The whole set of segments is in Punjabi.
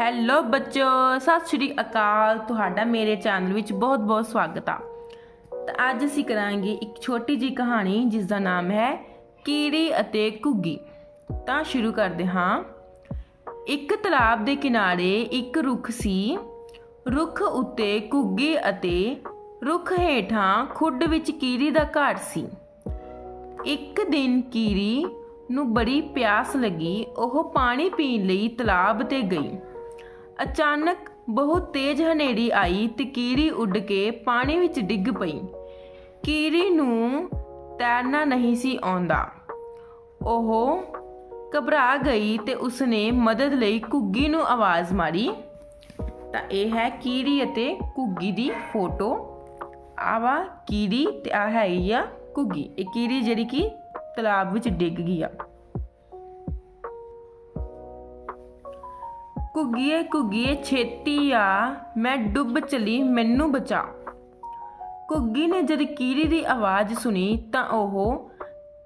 ਹੈਲੋ ਬੱਚੋ, ਸਤਿ ਸ਼੍ਰੀ ਅਕਾਲ। ਤੁਹਾਡਾ ਮੇਰੇ ਚੈਨਲ ਵਿੱਚ ਬਹੁਤ-ਬਹੁਤ ਸਵਾਗਤ ਆ। ਤਾਂ ਅੱਜ ਅਸੀਂ ਕਰਾਂਗੇ ਇੱਕ ਛੋਟੀ ਜੀ ਕਹਾਣੀ ਜਿਸ ਦਾ ਨਾਮ ਹੈ ਕੀੜੀ ਅਤੇ ਘੁੱਗੀ। ਤਾਂ ਸ਼ੁਰੂ ਕਰਦੇ ਹਾਂ। ਇੱਕ ਤਲਾਬ ਦੇ ਕਿਨਾਰੇ ਇੱਕ ਰੁੱਖ ਸੀ। ਰੁੱਖ ਉੱਤੇ ਘੁੱਗੀ ਅਤੇ ਰੁੱਖ ਹੇਠਾਂ ਖੁੱਡ ਵਿੱਚ ਕੀੜੀ ਦਾ ਘਰ ਸੀ। ਇੱਕ ਦਿਨ ਕੀੜੀ ਨੂੰ ਬੜੀ ਪਿਆਸ ਲੱਗੀ। ਉਹ ਪਾਣੀ ਪੀਣ ਲਈ ਤਲਾਬ ਤੇ ਗਈ। ਅਚਾਨਕ ਬਹੁਤ ਤੇਜ਼ ਹਨੇਰੀ ਆਈ ਤੇ ਕੀੜੀ ਉੱਡ ਕੇ ਪਾਣੀ ਵਿੱਚ ਡਿੱਗ ਪਈ। ਕੀੜੀ ਨੂੰ ਤੈਰਨਾ ਨਹੀਂ ਸੀ ਆਉਂਦਾ। ਉਹ ਘਬਰਾ ਗਈ ਤੇ ਉਸਨੇ ਮਦਦ ਲਈ ਘੁੱਗੀ ਨੂੰ ਆਵਾਜ਼ ਮਾਰੀ। ਤਾਂ ਇਹ ਹੈ ਕੀੜੀ ਅਤੇ ਘੁੱਗੀ ਦੀ ਫੋਟੋ। ਆਵਾ ਕੀੜੀ ਤੇ ਆ ਹੈਗੀ ਆ ਘੁੱਗੀ। ਇਹ ਕੀੜੀ ਜਿਹੜੀ ਕਿ ਤਲਾਬ ਵਿੱਚ ਡਿੱਗ ਗਈ ਆ। ਘੁੱਗੀਏ ਘੁੱਗੀਏ ਛੇਤੀ ਆ, ਮੈਂ ਡੁੱਬ ਚਲੀ, ਮੈਨੂੰ ਬਚਾ। ਘੁੱਗੀ ਨੇ ਜਦ ਕੀੜੀ ਦੀ ਆਵਾਜ਼ ਸੁਣੀ ਤਾਂ ਉਹ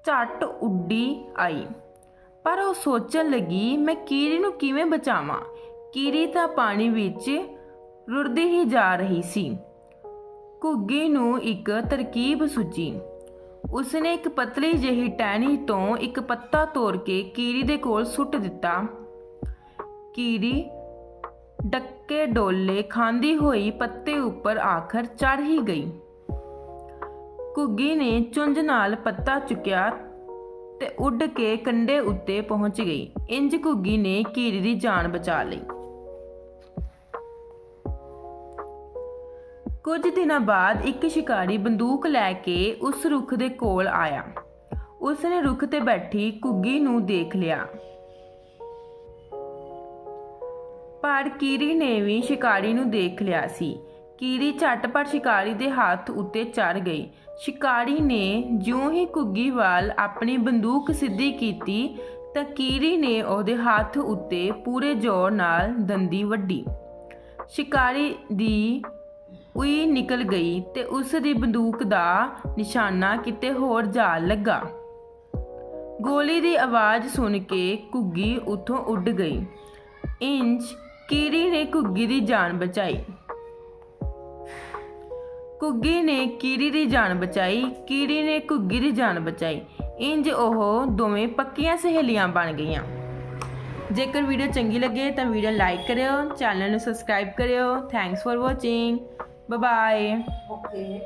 ਝੱਟ ਉੱਡੀ ਆਈ। ਪਰ ਉਹ ਸੋਚਣ ਲੱਗੀ, ਮੈਂ ਕੀੜੀ ਨੂੰ ਕਿਵੇਂ ਬਚਾਵਾਂ? ਕੀੜੀ ਤਾਂ ਪਾਣੀ ਵਿੱਚ ਰੁੜਦੀ ਹੀ ਜਾ ਰਹੀ ਸੀ। ਘੁੱਗੀ ਨੂੰ ਇੱਕ ਤਰਕੀਬ ਸੁੱਝੀ ਉਸਨੇ ਇੱਕ ਪਤਲੀ ਜਿਹੀ ਟਹਿਣੀ ਤੋਂ ਇੱਕ ਪੱਤਾ ਤੋੜ ਕੇ ਕੀੜੀ ਦੇ ਕੋਲ ਸੁੱਟ ਦਿੱਤਾ। ਕੀੜੀ ਡੱਕੇ ਡੋਲੇ ਖਾਂਦੀ ਹੋਈ ਪੱਤੇ ਉੱਪਰ ਆਖਰ ਚੜ ਹੀ ਗਈ। ਘੁੱਗੀ ਨੇ ਚੁੰਝ ਨਾਲ ਪੱਤਾ ਚੁੱਕਿਆ ਤੇ ਉੱਡ ਕੇ ਕੰਡੇ ਉੱਤੇ ਪਹੁੰਚ ਗਈ। ਇੰਜ ਘੁੱਗੀ ਨੇ ਕੀੜੀ ਦੀ ਜਾਨ ਬਚਾ ਲਈ। ਕੁਝ ਦਿਨਾਂ ਬਾਅਦ ਇੱਕ ਸ਼ਿਕਾਰੀ ਬੰਦੂਕ ਲੈ ਕੇ ਉਸ ਰੁੱਖ ਦੇ ਕੋਲ ਆਇਆ। ਉਸਨੇ ਰੁੱਖ ਤੇ ਬੈਠੀ ਘੁੱਗੀ ਨੂੰ ਦੇਖ ਲਿਆ। ਪਰ ਕੀੜੀ ਨੇ ਵੀ ਸ਼ਿਕਾਰੀ ਨੂੰ ਦੇਖ ਲਿਆ ਸੀ। ਕੀੜੀ ਝਟਪਟ ਸ਼ਿਕਾਰੀ ਦੇ ਹੱਥ ਉੱਤੇ ਚੜ ਗਈ। ਸ਼ਿਕਾਰੀ ਨੇ ਜਿਉਂ ਹੀ ਘੁੱਗੀ ਵੱਲ ਆਪਣੀ ਬੰਦੂਕ ਸਿੱਧੀ ਕੀਤੀ ਤਾਂ ਕੀੜੀ ਨੇ ਉਹਦੇ ਹੱਥ ਉੱਤੇ ਪੂਰੇ ਜ਼ੋਰ ਨਾਲ ਦੰਦੀ ਵੱਢੀ। ਸ਼ਿਕਾਰੀ ਦੀ ਉਈ ਨਿਕਲ ਗਈ ਤੇ ਉਸ ਦੀ ਬੰਦੂਕ ਦਾ ਨਿਸ਼ਾਨਾ ਕਿਤੇ ਹੋਰ ਜਾ ਲੱਗਾ। ਗੋਲੀ ਦੀ ਆਵਾਜ਼ ਸੁਣ ਕੇ ਘੁੱਗੀ ਉੱਥੋਂ ਉੱਡ ਗਈ। ਇੰਚ ਕੀੜੀ ਨੇ ਘੁੱਗੀ ਦੀ ਜਾਨ ਬਚਾਈ? ਘੁੱਗੀ ਨੇ ਕੀੜੀ ਦੀ ਜਾਨ ਬਚਾਈ? ਕੀੜੀ ਨੇ ਘੁੱਗੀ ਦੀ ਜਾਨ ਬਚਾਈ? ਇੰਜ ਉਹ ਦੋਵੇਂ ਪੱਕੀਆਂ ਸਹੇਲੀਆਂ ਬਣ ਗਈਆਂ। ਜੇਕਰ ਵੀਡੀਓ ਚੰਗੀ ਲੱਗੇ ਤਾਂ ਵੀਡੀਓ ਲਾਈਕ ਕਰਿਓ, ਚੈਨਲ ਨੂੰ ਸਬਸਕ੍ਰਾਈਬ ਕਰਿਓ। Thanks for watching bye bye okay